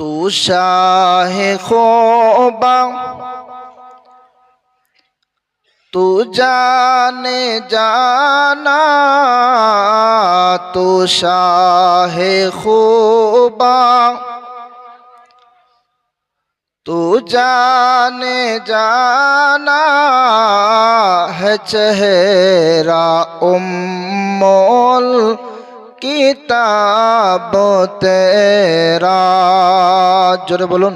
তু শাহে খোবা तू जाने जाना तू शाह खूबा तू जाने जाना है चेहरा उम्मोल কিতাব তেরা। জোরে বলুন।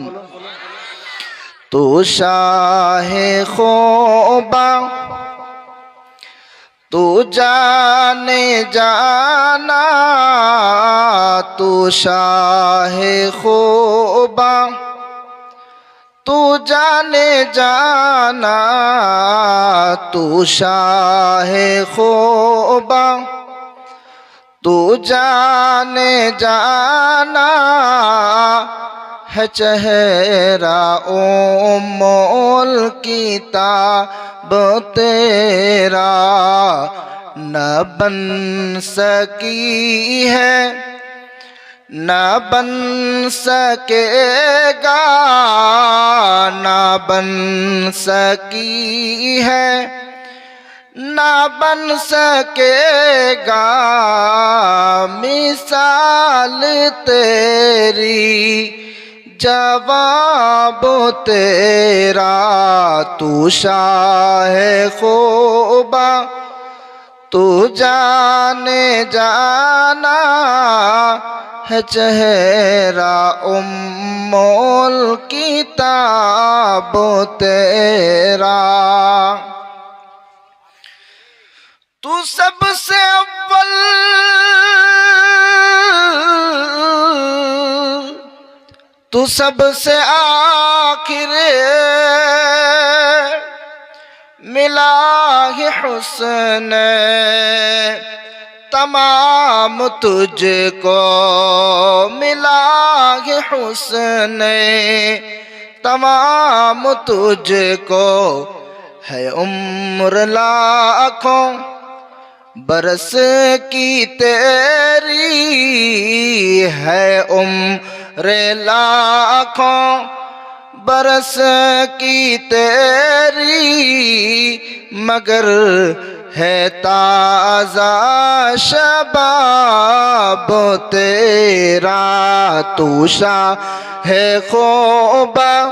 তু শাহে খোবা, তু জানে জানা, তু শাহে খোবা, তু জানে জানা, তু শাহে খোবা। تو جانے جانا ہے چہرہ مول کی تا تیرا نہ بن سکی ہے، نہ بن سکے گا، نہ بن سکی ہے۔ न बन सकेगा मिसाल तेरी जवाब तेरा तू शाह खोबा तू जाने जाना है चेहरा उम्मोल किताब तेरा तू सबसे अव्वल। तू सबसे आखिर मिला है हुस्न। तमाम तुझको मिला है हुस्न। तमाम तुझको है उम्र लाखों برس کی تیری ہے عمر لاکھوں، برس کی تیری مگر ہے تازہ شباب، تیرا تو شاہ ہے خوبہ۔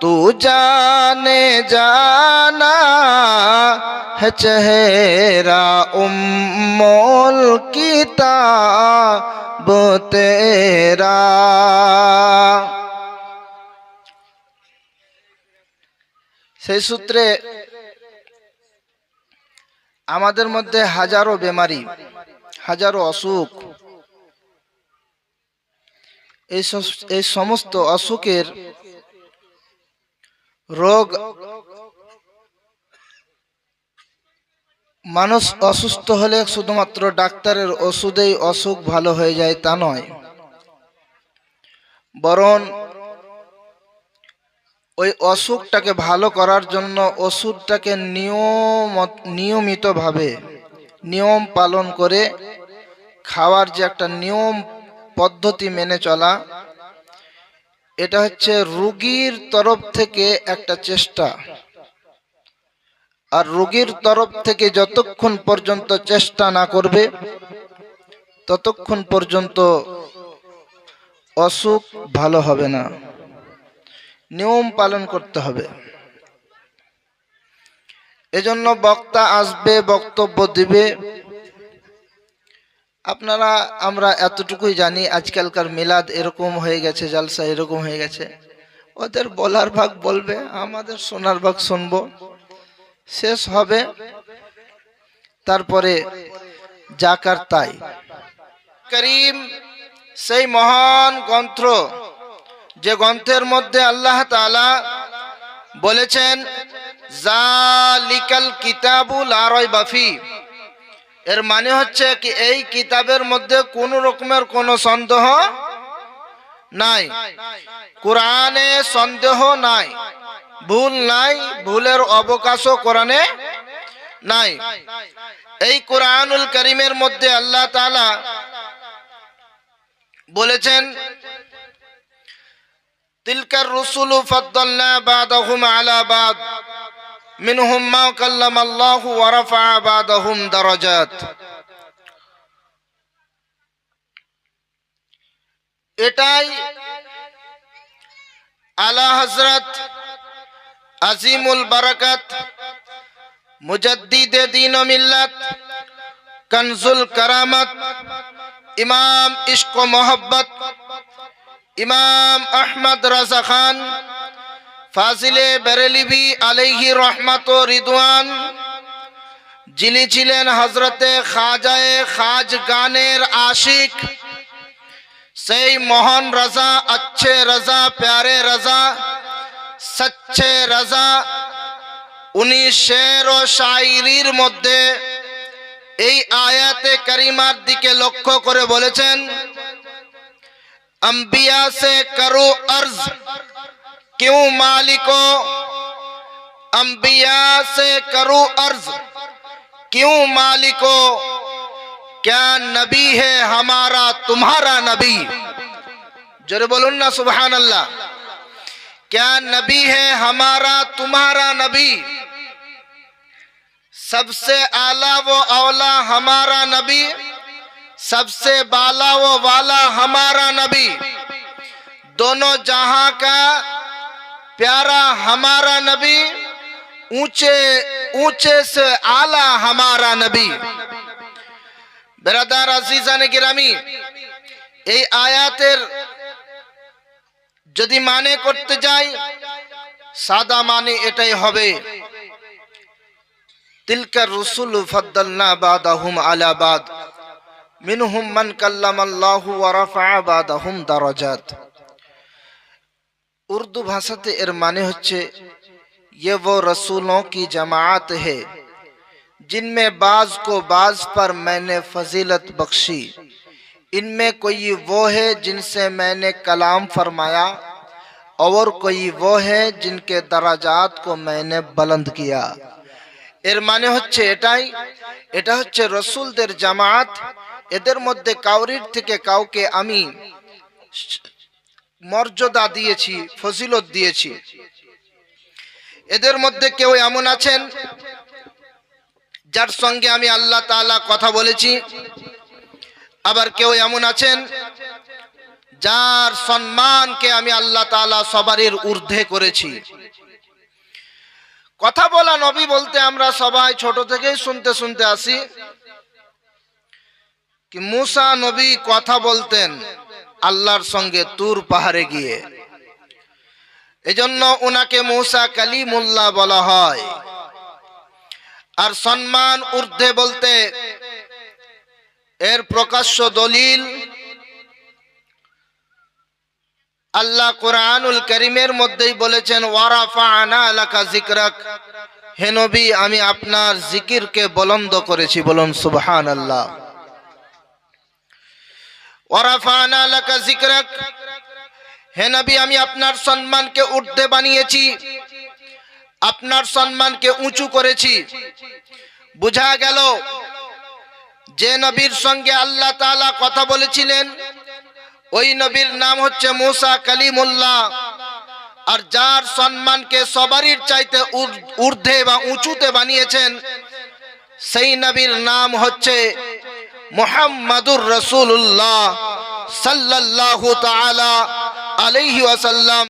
تو جانے جانا চেহরা উম্মল কিতা বতেরা সেই সূত্রে আমাদের মধ্যে হাজারো বেমারি, হাজারো অসুখ। এই সমস্ত অসুখের রোগ মানুষ অসুস্থ হলে শুধুমাত্র ডাক্তারের ওষুধেই অসুখ ভালো হয়ে যায় তা নয়। বরং ওই অসুখটাকে ভালো করার জন্য ওষুধটাকে নিয়ম নিয়মিতভাবে নিয়ম পালন করে খাওয়ার যে একটা নিয়ম পদ্ধতি মেনে চলা, এটা হচ্ছে রুগীর তরফ থেকে একটা চেষ্টা। আর রোগীর তরফ থেকে যতক্ষণ পর্যন্ত চেষ্টা না করবে, ততক্ষণ পর্যন্ত অসুখ ভালো হবে না। নিয়ম পালন করতে হবে। এজন্য বক্তা আসবে, বক্তব্য দিবে। আপনারা, আমরা এতটুকুই জানি, আজকালকার মিলাদ এরকম হয়ে গেছে, জালসা এরকম হয়ে গেছে। ওদের বলার ভাগ বলবে, আমাদের শোনার ভাগ শুনব। শেষ হবে। তারপরে যাকার তাই। করিম, সেই মহান গ্রন্থ, যে গ্রন্থের মধ্যে আল্লাহ তাআলা বলেছেন, জালিকাল কিতাবুল আরয় বাফি এর মানে হচ্ছে কি, এই কিতাবের মধ্যে কোন রকমের কোনো সন্দেহ নাই। কোরআনে সন্দেহ নাই। ভুল নাই, ভুলের অবকাশও কোরআনে নাই। এই কোরআনুল করিমের মধ্যে আল্লাহ তাআলা বলেছেন তিলকার রসুলু মা কাল্লাম আল্লাহু এটাই আলা হজরত আজিমুল বারাকাত, মুজদ্দিদে দিন মিল্লাত, কনজুল কারামত, ইমাম ইশক মোহব্বত, ইমাম আহমদ রাজা খান, ফাজিলে বেরেলিবি আলহি রহমত ও রিদওয়ান, যিনি ছিলেন হজরতে খাজায় খাজ গানের আশিক, সেই মোহন রাজা, আচ্ছে রাজা, প্যারে রাজা সচ্চে রাজা উনি শের ও শায়রির মধ্যে এই আয়াতে করিমার দিকে লক্ষ্য করে বলেছেন अंबिया से करो अर्ज क्यों मालिको अंबिया से करो अर्ज क्यों मालिको क्या नबी है हमारा तुम्हारा नबी जरे बोलून ना सुबहान अल्लाह کیا نبی ہے ہمارا، تمہارا نبی؟ سب سے اعلیٰ و اولا ہمارا نبی، سب سے بالا و والا ہمارا نبی۔ دونوں جہاں کا پیارا ہمارا نبی، اونچے اونچے سے اعلیٰ ہمارا نبی۔ برادر نے گرامی এই আয়াতের جدی مانے کرتے যাই سادہ مانے اٹھائی ہوئے تلک الرسول ফদ্দাল্লা বাদ আহুম আলাবাদ منہم من کلم اللہ ورفع বাদ درجات اردو بھاست ارمانے ہوچے یہ وہ رسولوں کی جماعت ہے جن میں بعض کو بعض پر میں نے فضیلت بخشی इनमें कोई वो है जिनसे मैंने कलाम फरमाया और कोई वो है जिनके दराजात को मैंने बुलंद किया এর মানে হচ্ছে এটাই এটা হচ্ছে রসুলদের জামাত এদের মধ্যে কাউরির থেকে কাউকে আমি মর্যাদা দিয়েছি ফজিলত দিয়েছি এদের মধ্যে কেউ এমন আছেন যার সঙ্গে আমি আল্লাহ তাআলা কথা বলেছি আবার কেউ এমন আছেন যার সম্মানকে আমি আল্লাহ তাআলা সবারই ঊর্ধ্বে করেছি। কথা বলা নবী বলতে আমরা সবাই ছোট থেকেই শুনতে শুনতে আসি কি মুসা নবী কথা বলতেন আল্লাহর সঙ্গে তুর পাহাড়ে গিয়ে। এজন্য ওনাকে মুসা কালিমুল্লাহ বলা হয়। আর সম্মান ঊর্ধ্বে বলতে এর প্রকাশ্য দলিল আল্লাহ কোরআনুল করিমের মধ্যেই বলেছেন ওয়ারাফা আনা আলাকা জিকরাক হে নবী, আমি আপনার জিকিরকে বলন্দ করেছি, বলুন সুবহান আল্লাহ ওয়ারাফা আনা আলাকা জিকরাক হে আমি আপনার সম্মানকে ঊর্ধ্বে বানিয়েছি, আপনার সম্মানকে উঁচু করেছি। বুঝা গেল যে নবীর সঙ্গে আল্লাহ তাআলা কথা বলেছিলেন, ওই নবীর নাম হচ্ছে মুসা কালিমুল্লাহ। আর যার সম্মানকে সবারই চাইতে ঊর্ধ্বে বা উঁচুতে বানিয়েছেন, সেই নবীর নাম হচ্ছে মোহাম্মদুর রসুল্লাহ সাল্লাল্লাহু তাআলা আলাইহি ওয়াসাল্লাম।